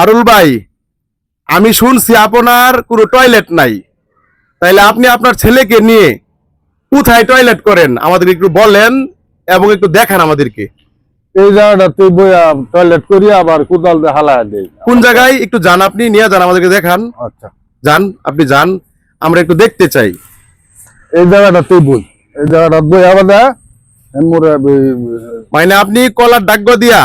পারুল ভাই আমি শুনছি আপনার কোনো টয়লেট নাই। তাইলে আপনি আপনার ছেলেকে নিয়ে কোথায় টয়লেট করেন? আমাদের একটু বলেন এবং একটু দেখান আমাদেরকে। এই জায়গাটাতে বইয়া টয়লেট করি আবার কোদাল দিয়ে হালায় দেই। কোন জায়গায়? একটু যান আপনি নিয়ে যান আমাদেরকে দেখান। আচ্ছা। যান আপনি যান আমরা একটু দেখতে চাই। এই জায়গাটাতে বই। এই জায়গাটা বই আবার মানে আপনি কলার ডাগ্য দিয়া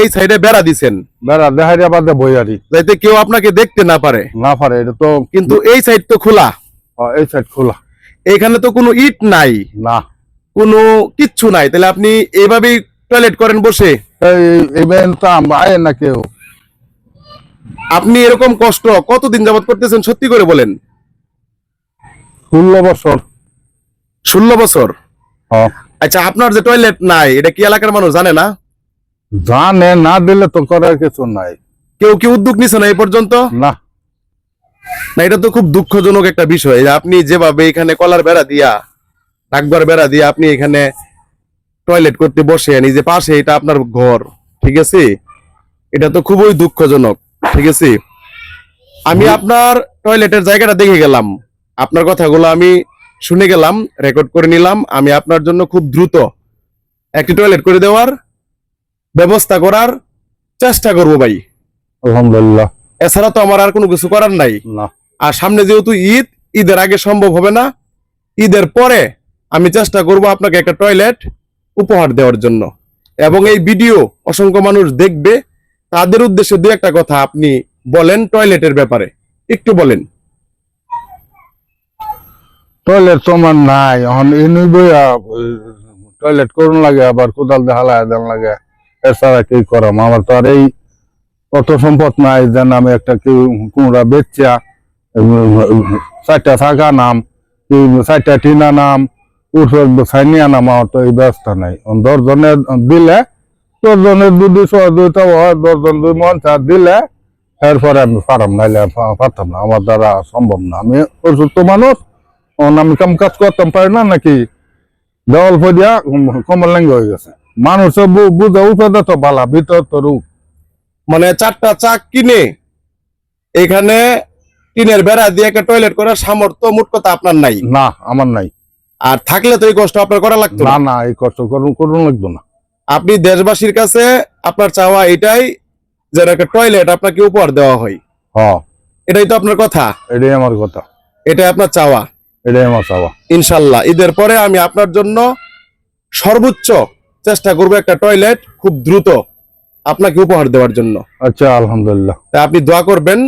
এই সাইডে বেড়া দিছেন। বেড়া দেখাই আবার বই আরি যাতে কেউ আপনাকে দেখতে না পারে। না পারে এটা তো কিন্তু এই সাইড তো খোলা। এই সাইড খোলা। এখানে তো কোনো ইট নাই। না। কোনো কিচ্ছু নাই। তাহলে আপনি এইভাবেই টয়লেট করেন বসে। আয় না কেউ। আপনি এরকম কষ্ট কতদিন যাবত করতেছেন? সত্যি করে বলেন। ষোলো বছর। ষোলো বছর। আচ্ছা আপনার যে টয়লেট নাই এটা কি এলাকার মানুষ জানে না? জানে না দিলে তো করার কিছু নাই। কেউ কি উদ্যোগ নিছে না এই পর্যন্ত? না। না এটা তো খুব দুঃখজনক একটা বিষয়। আপনি যেভাবে এখানে কলার বেড়া দিয়া ডাকবার বেড়া দিয়ে আপনি এখানে টয়লেট করতে বসেন এই যে পাশে এটা আপনার ঘর ঠিক আছে? এটা তো খুবই দুঃখজনক ঠিক আছে? আমি আপনার টয়লেটের জায়গাটা দেখে গেলাম। আপনার কথাগুলো আমি শুনে গেলাম রেকর্ড করে নিলাম আমি আপনার জন্য খুব দ্রুত একটি টয়লেট করে দেওয়ার ব্যবস্থা করার চেষ্টা করব ভাই। আলহামদুলিল্লাহ। এছাড়া তো আমার আর কোনো কিছু করার নাই। না। আর সামনে যেহেতু ঈদ ঈদের আগে সম্ভব হবে না ঈদের পরে আমি চেষ্টা করব আপনাকে একটা টয়লেট উপহার দেওয়ার জন্য। এবং এই ভিডিও অসংখ্য মানুষ দেখবে তাদের উদ্দেশ্যে দু একটা কথা আপনি বলেন টয়লেটের ব্যাপারে। একটু বলেন। টয়লেট তো আমার নাই, এখন এনে বইয়া টয়লেট করুন লাগে, আবার কোদাল হালায় দেন লাগে। এছাড়া কি করাম? আমার তো আর এই অত সম্পদ নাই যেন আমি একটা কি কুমড়া বেচা চারটা থাকা নাম চারটা টিনা নাম উঠর সাইনিয়া নাম আমার তো এই ব্যবস্থা নাই। দশজনের দিলে, দশজনের দুই দুইটা হয়, দশজন দুই মন চার দিলে, এরপরে আমি পারাম, নাইলে পারতাম না। আমার দ্বারা সম্ভব না। আমি অসুস্থ মানুষ আমি কাম কাজ করতাম পারি না নাকি? দেওয়াল ফদিয়া কমল লেঙ্গ হয়ে গেছে। মানুষ বুঝে উঠে তো বালা ভিতর তো রূপ। মানে চারটা চাক কিনে এখানে টিনের বেড়া দিয়ে একটা টয়লেট করার সামর্থ্য মোট কথা আপনার নাই। না আমার নাই। আর থাকলে তো এই কষ্ট আপনার করা লাগতো না। না এই কষ্ট করুন লাগতো না। আপনি দেশবাসীর কাছে আপনার চাওয়া এটাই যেন একটা টয়লেট আপনাকে উপহার দেওয়া হয়। হ। এটাই তো আপনার কথা। এটাই আমার কথা। এটাই আপনার চাওয়া। এটাই আমার চাওয়া। ইনশাল্লাহ। ঈদের পরে আমি আপনার জন্য সর্বোচ্চ চেষ্টা করব একটা টয়লেট খুব দ্রুত আপনাকে উপহার দেওয়ার জন্য। আচ্ছা আলহামদুলিল্লাহ। তা আপনি দোয়া করবেন